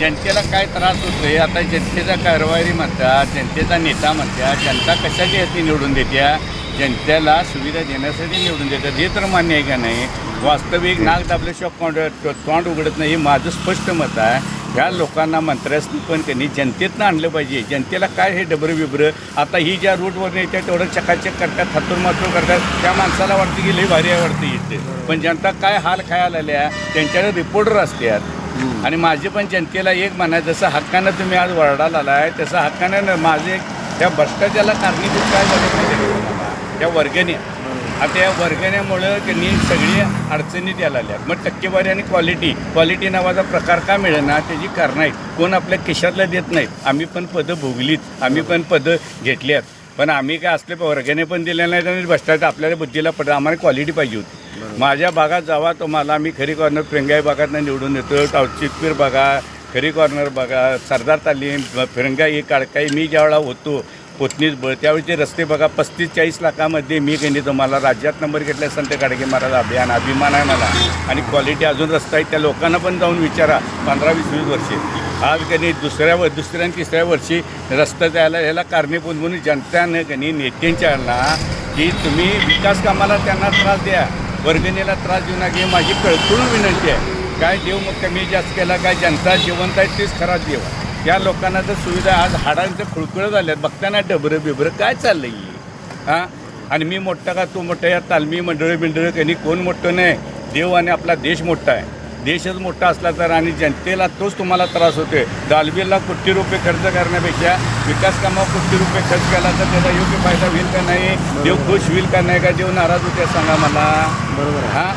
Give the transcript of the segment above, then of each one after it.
जनतेला काय त्रास होतोय? आता जनतेचा कारभारी म्हणतात जनतेचा नेता म्हणतात जनता कशाची याची निवडून देत्या? जनतेला सुविधा देण्यासाठी निवडून देतात हे तर मान्य आहे का नाही? वास्तविक नाक दाबल्याशिवाय तोंड तोंड उघडत नाही हे माझं स्पष्ट मत आहे. ह्या लोकांना मंत्र्यासनी पण त्यांनी जनतेतनं आणलं पाहिजे. जनतेला काय हे डबरं बिबरं? आता ही ज्या रूटवर येतात तेवढं चकाचक करतात हातूर मातूर करतात. त्या माणसाला वाटतं की लई भारी आहे वाटतं इथे. पण जनता काय हाल खायला आल्या? त्यांच्याकडे रिपोर्टर असतात आणि माझे पण जनतेला एक म्हणायचं जसं हक्कानं तुम्ही आज वरडाला आलाय तसं हक्कानं माझे त्या भ्रष्टाचाराला कारणीभूत काय झालं तुम्हाला? त्या वर्गण्या आता या वर्गण्यामुळं त्यांनी सगळी अडचणीत यायला आल्या मग टक्केवारी आणि क्वालिटी क्वालिटी नावाचा प्रकार का मिळेना त्याची कारणं आहेत. कोण आपल्या खिशातलं देत नाहीत. आम्ही पण पदं भोगलीत. आम्ही पण पदं घेतली आहेत पण आम्ही काय असले वर्गाने पण दिले नाहीत आणि भ्रष्टाचार आपल्याला बुद्धीला पडलं आम्हाला क्वालिटी पाहिजे होती. माझ्या भागात जावा तुम्हाला मी खरी कॉर्नर फिरंगाई भागातनं निवडून येतो टावचितपीर बघा खरी कॉर्नर बघा सरदार तालीम फिरंगाई काळकाई मी ज्यावेळा होतो पोतनीस बळ त्यावेळीचे रस्ते बघा पस्तीस चाळीस लाखामध्ये मी काही तुम्हाला राज्यात नंबर घेतला संत गाडगे महाराज अभियान अभिमान आहे मला. आणि क्वालिटी अजून रस्ता आहे त्या लोकांना पण जाऊन विचारा पंधरा वीस वीस वर्षे. आज कधी दुसऱ्या व दुसऱ्या आणि तिसऱ्या वर्षी रस्ता द्यायला ह्याला कारणीभूत म्हणून जनतानं कधी नेत्यांच्या की तुम्ही विकास कामाला त्यांना त्रास द्या. वर्गणीला त्रास देऊ नका ही माझी कळकळून विनंती आहे. काय देव मग कमी जास्त केला काय जनता जिवंत आहे तेच खरा देव. या त्या लोकांना जर सुविधा आज हाडांचं खुळखुळं झाल्यात बघताना डबरं बिबरं काय चाललंय आहे हां? आणि मी मोठा का तू मोठा या तालमी मंडळी बिंडळी त्यांनी कोण मोठं नाही. देव आणि आपला देश मोठा आहे. देशच मोठा असला तर आणि जनतेला तोच तुम्हाला त्रास होतोय. दालबीला कोटी रुपये खर्च करण्यापेक्षा विकास कामावर कोटी रुपये खर्च केला तर त्याचा योग्य फायदा होईल का नाही? देव खुश होईल का नाही का? देव नाराज होते सांगा मला. बरोबर हां?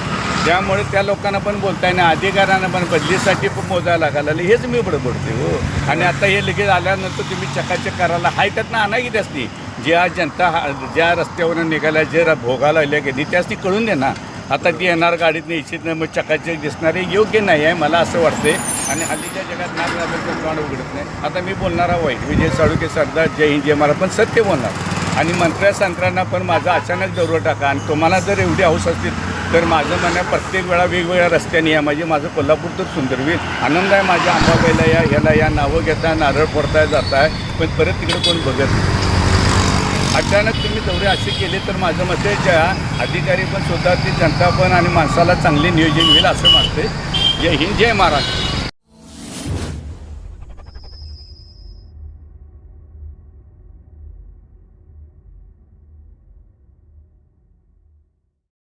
त्यामुळे त्या लोकांना पण बोलता येईल अधिकाऱ्यांना पण बदलीसाठी पण मोजायला लागायला हेच मी बडबडते हो. आणि आता हे लगेच आल्यानंतर तुम्ही चकाचक करायला हाय त्यातनं आणा की त्यासनी. ज्या जनता ज्या रस्त्यावरून निघाल्या जे भोगायला आल्या की त्यासनी कळून दे ना. आता ती येणार गाडीत इच्छित नाही मग चकाचक दिसणारे योग्य नाही आहे मला असं वाटते आणि हल्लीच्या जगात नाग राजाचं तोंड उघडत नाही. आता मी बोलणारा वाईट विजय साळुके सरदार जय हिंद जय मला पण सत्य बोलणार. आणि मंत्र्या संत्रांना पण माझा अचानक दौरा टाका. आणि तुम्हाला जर एवढी हौस असतील तर माझं म्हणणं प्रत्येक वेळा वेगवेगळ्या रस्त्याने या म्हणजे माझं कोल्हापूर तर सुंदर होईल. आनंद आहे माझ्या आंबाबाईला या ह्याला या नावं घेता नारळ फोडताय जाताय पण परत तिकडे कोण बघत नाही. अचानक तुम्ही दौरे असे केले तर माझं मत आहे ज्या अधिकारी पण सुद्धा ती जनता पण आणि माणसाला चांगले नियोजन होईल असं मानते जय हिंद जय महाराष्ट्र.